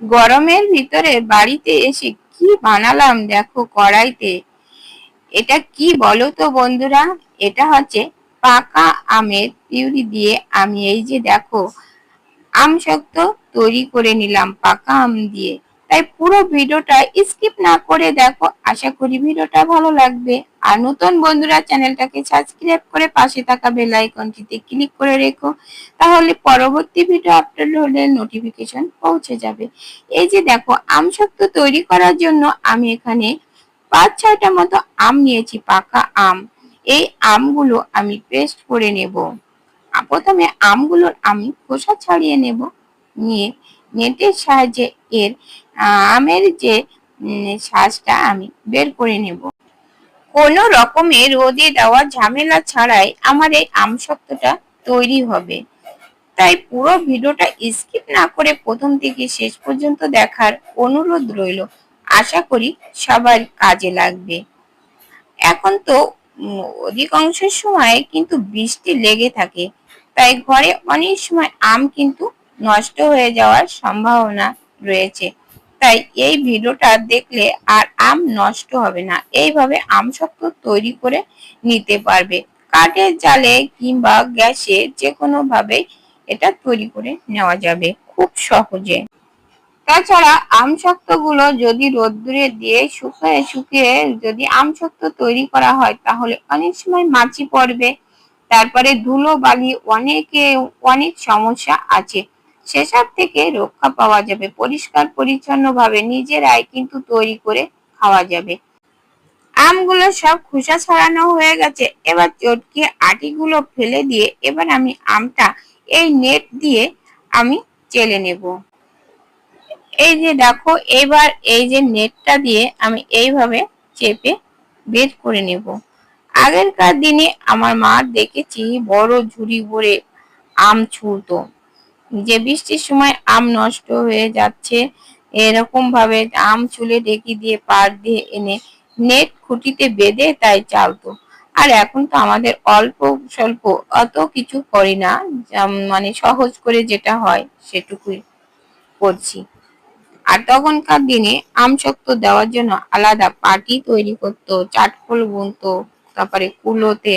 গরমের ভিতরে বাড়িতে এসে কি বানালাম দেখো কড়াইতে। এটা কি বলো তো বন্ধুরা? এটা হচ্ছে পাকা আমের পিউরি দিয়ে আমি এই যে দেখো আম শক্ত তৈরি করে নিলাম পাকা আম দিয়ে। তাই পুরো ভিডিওটা স্কিপ না করে দেখো। আশা করি ভিডিওটা ভালো লাগবে। আর নতুন বন্ধুরা চ্যানেলটাকে সাবস্ক্রাইব করে পাশে থাকা বেল আইকনটিতে ক্লিক করে রেখো। তাহলে পরবর্তী ভিডিও আপলোড হলে নোটিফিকেশন পৌঁছে যাবে। এই যে দেখো, আম শক্ত তৈরি করার জন্য আমি এখানে পাঁচ, ছয়টা মতো আম নিয়েছি, পাকা আম। এই আমগুলো আমি পেস্ট করে নেব। প্রথমে আমগুলোর আমি খোসা ছাড়িয়ে নেব, নিয়ে নেটের সাহায্যে এর আমের যে শ্বাসটা আমি বের করে নেব। কোনো রকমের রোদে দেওয়া ঝামেলা ছাড়াই আমার এই আম শক্তটা তৈরি হবে। তাই পুরো ভিডিওটা স্কিপ না করে প্রথম থেকে শেষ পর্যন্ত দেখার অনুরোধ রইল। আশা করি সবার কাজে লাগবে। এখন তো অধিকাংশ সময় কিন্তু বৃষ্টি লেগে থাকে। তাই ঘরে অনেক সময় আম কিন্তু নষ্ট হয়ে যাওয়ার সম্ভাবনা রয়েছে। তাই এই ভিডিওটা দেখলে আর আম নষ্ট হবে না। এইভাবে আম শক্ত তৈরি করে নিতে পারবে। কাঠের জালে কিংবা গ্যাসে যে কোনো ভাবে এটা তৈরি করে নেওয়া যাবে খুব সহজে। তাছাড়া আম শক্তগুলো যদি রোদ্দুরে দিয়ে শুকিয়ে শুকিয়ে যদি আম শক্ত তৈরি করা হয়, তাহলে অনেক সময় মাছি পড়বে। তারপরে ধুলো বালি অনেকে অনেক সমস্যা আছে। সেসব থেকে রক্ষা পাওয়া যাবে। পরিষ্কার পরিচ্ছন্ন ভাবে নিজেরাই কিন্তু তৈরি করে খাওয়া যাবে। আমগুলো সব খোসা ছাড়ানো হয়ে গেছে। এবার চটকে আটিগুলো ফেলে দিয়ে এবার আমি আমটা এই নেট দিয়ে আমি চেলে নেব। এই যে দেখো, এবার এই যে নেটটা দিয়ে আমি এইভাবে চেপে বের করে নেব। আগেরকার দিনে আমার মা দেখেছি বড় ঝুড়ি ভরে আম ছুলতো যে বৃষ্টির সময় আম নষ্ট হয়ে যাচ্ছে এরকম ভাবে আম চুলে ডেকে দিয়ে পার দিয়ে এনে নেট খুঁটিতে বেঁধে তাই চালতো। আর এখন তো আমাদের অল্প স্বল্প অত কিছু করি না মানে সহজ করে যেটা হয় সেটুকুই করছি। আর তখনকার দিনে আম শক্ত দেওয়ার জন্য আলাদা পাটি তৈরি করতো, চাটকল বুনতো, তারপরে কুলোতে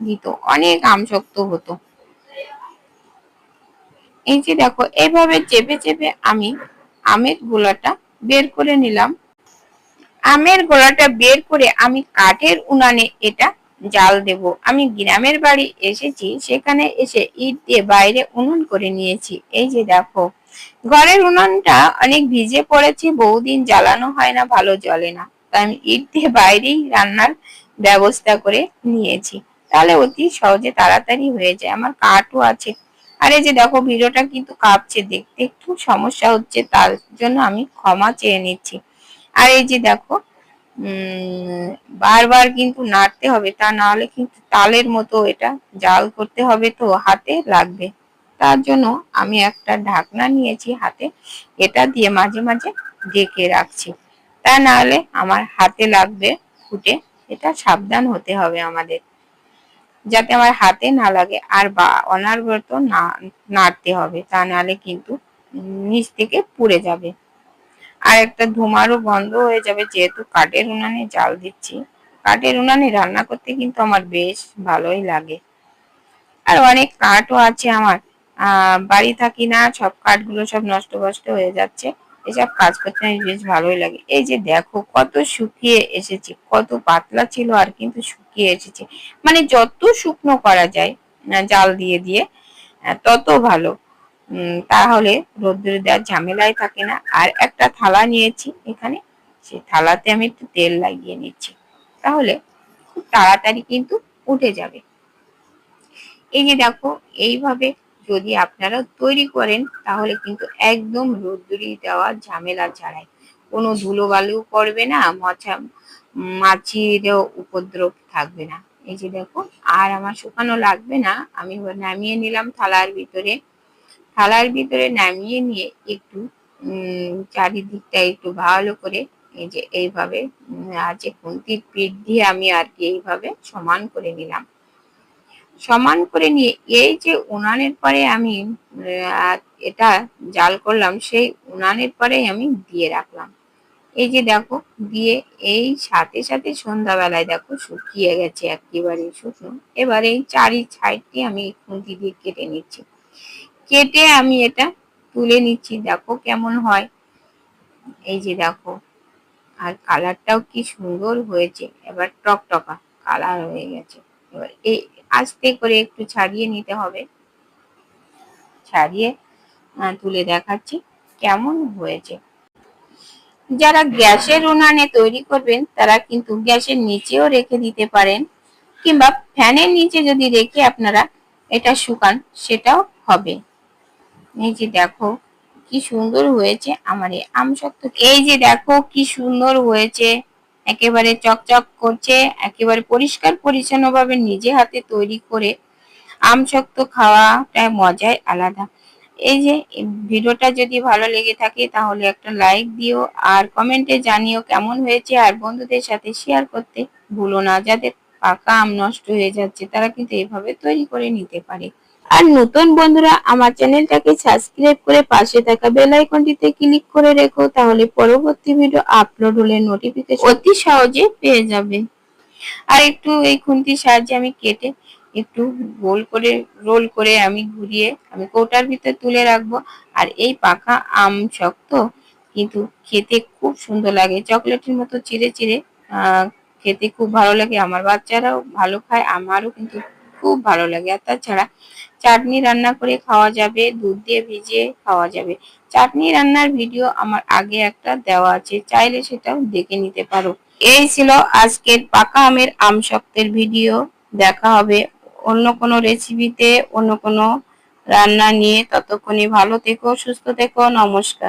দিত, অনেক আম শক্ত হতো। এই যে দেখো এইভাবে চেপে চেপে আমি আমের গোলাটা বের করে নিলাম। আমের গোলাটা বের করে আমি কাঠের উনানে এটা জাল দেব। আমি গ্রামের বাড়ি এসেছি, সেখানে এসে ইট দিয়ে বাইরে উনুন করে নিয়েছি। এই যে দেখো, ঘরের উনুনটা অনেক ভিজে পড়েছে, বহুদিন জ্বালানো হয় না, ভালো জ্বলে না। তাই আমি ইট দিয়ে বাইরেই রান্নার ব্যবস্থা করে নিয়েছি। তাহলে অতি সহজে তাড়াতাড়ি হয়ে যায়। আমার কাঠও আছে আর এই যে দেখো ভিডিওটা কিন্তু কাঁপছে, দেখতে একটু সমস্যা হচ্ছে, তার জন্য আমি ক্ষমা চেয়ে নিচ্ছি। আর এই যে দেখো বারবার কিন্তু নাড়তে হবে, তা না হলে কিন্তু তালের মতো এটা জাল করতে হবে তো, হাতে লাগবে। তার জন্য আমি একটা ঢাকনা নিয়েছি হাতে, এটা দিয়ে মাঝে মাঝে ডেকে রাখছি। তা না হলে আমার হাতে লাগবে ফুটে, এটা সাবধান হতে হবে আমাদের। যাতে আমার হাতে না লাগে আর বা অনার্গত না, নাড়তে হবে, তা নাহলে কিন্তু নিচ থেকে পুড়ে যাবে। আর একটা ধুমারও বন্ধ হয়ে যাবে, যেহেতু কাঠের উনানে জাল দিচ্ছি। কাঠের উনানে রান্না করতে কিন্তু আমার বেশ ভালোই লাগে। আর অনেক কাঠও আছে আমার। বাড়ি থাকি না, সব কাঠগুলো সব নষ্ট বষ্ট হয়ে যাচ্ছে। এসব কাজ করতে আমি বেশ ভালোই লাগে। এই যে দেখো, কত শুকিয়ে এসেছে, কত পাতলা ছিল আর কিন্তু শুকিয়ে এসেছে। মানে যত শুকনো করা যায় জাল দিয়ে দিয়ে তত ভালো। তাহলে রোদ্দুরে দেওয়ার ঝামেলাই থাকে না। আর একটা থালা নিয়েছি এখানে, সে থালাতে আমি একটু তেল লাগিয়ে নিচ্ছি। তাহলে খুব তাড়াতাড়ি কিন্তু উঠে যাবে। এই যে দেখো, এইভাবে যদি আপনারা তৈরি করেন, তাহলে কিন্তু একদম রোদ্দুরি দেওয়া ঝামেলা ছাড়াই। কোনো ধুলো বালুও পড়বে না মশা মাছিরও উপদ্রব থাকবে না। এই যে দেখো, আর আমার শুকানো লাগবে না। আমি নামিয়ে নিলাম থালার ভিতরে। থালার ভিতরে নামিয়ে নিয়ে একটু চারিদিকটা একটু ভালো করে এই যে এইভাবে আছে খুন্তির পিঠ দিয়ে আমি আর কি এইভাবে সমান করে নিলাম। সমান করে নিয়ে এই যে উনানের পরে আমি এটা জাল করলাম, সেই উনানের পরেই আমি দিয়ে রাখলাম। এই যে দেখো, দিয়ে এই সাথে সাথে সন্ধ্যাবেলায় দেখো শুকিয়ে গেছে একেবারে শুকনো এবার এই চারি সাইডটি আমি খুঁটি দিয়ে কেটে নিচ্ছি। কেটে আমি এটা তুলে নিচ্ছি, দেখো কেমন হয়। এই যে দেখো, আর কালারটাও কি সুন্দর হয়েছে। এবার টকটকা কালার হয়ে গেছে। এবার এই আস্তে করে একটু ছাড়িয়ে নিতে হবে। ছাড়িয়ে তুলে দেখাচ্ছি কেমন হয়েছে। যারা গ্যাসের উনানে তৈরি করবেন, তারা কিন্তু গ্যাসের নিচেও রেখে দিতে পারেন, কিংবা ফ্যানের নিচে যদি রেখে আপনারা এটা শুকান, সেটাও হবে। এই যে দেখো, কি সুন্দর হয়েছে আমার এই আমসত্ব এই যে দেখো, কি সুন্দর হয়েছে। একেবারে চকচক করছে, একেবারে পরিষ্কার পরিচ্ছন্ন ভাবে নিজে হাতে তৈরি করে আমসক্ত খাওয়াটা মজাই আলাদা। এই যে ভিডিওটা যদি ভালো লেগে থাকে তাহলে একটা লাইক দিও আর কমেন্টে জানিও কেমন হয়েছে আর বন্ধুদের সাথে শেয়ার করতে ভুলো না। যাদের পাকা আম নষ্ট হয়ে যাচ্ছে তারা কিন্তু এভাবে তৈরি করে নিতে পারে। আর নতুন বন্ধুরা, আমার চ্যানেলটাকে সাবস্ক্রাইব করে পাশে থাকা বেল আইকনটিতে ক্লিক করে রেখো তাহলে পরবর্তী ভিডিও আপলোড হলে নোটিফিকেশন অতি সহজে পেয়ে যাবে। আর একটু এই খুন্তির সাহায্যে আমি কেটে একটু গোল করে, রোল করে আমি ঘুরিয়ে আমি কৌটার ভিতরে তুলে রাখব। আর এই পাকা আম শক্ত, কিন্তু খেতে খুব সুন্দর লাগে। চকলেটের মতো চিড়ে চিড়ে খেতে খুব ভালো লাগে। আমার বাচ্চারাও ভালো খায়, আমারও কিন্তু খুব ভালো লাগে। আর তাছাড়া চাটনি রান্না করে খাওয়া যাবে, দুধ দিয়ে ভিজিয়ে খাওয়া যাবে। চাটনি রান্নার ভিডিও আমার আগে একটা দেওয়া আছে, চাইলে সেটাও দেখে নিতে পারো। এই ছিল আজকের পাকা আমের আম শক্তের ভিডিও। দেখা হবে অন্য কোনো রেসিপিতে অন্য কোনো রান্না নিয়ে ততক্ষণে ভালো থেকো সুস্থ থেকো নমস্কার।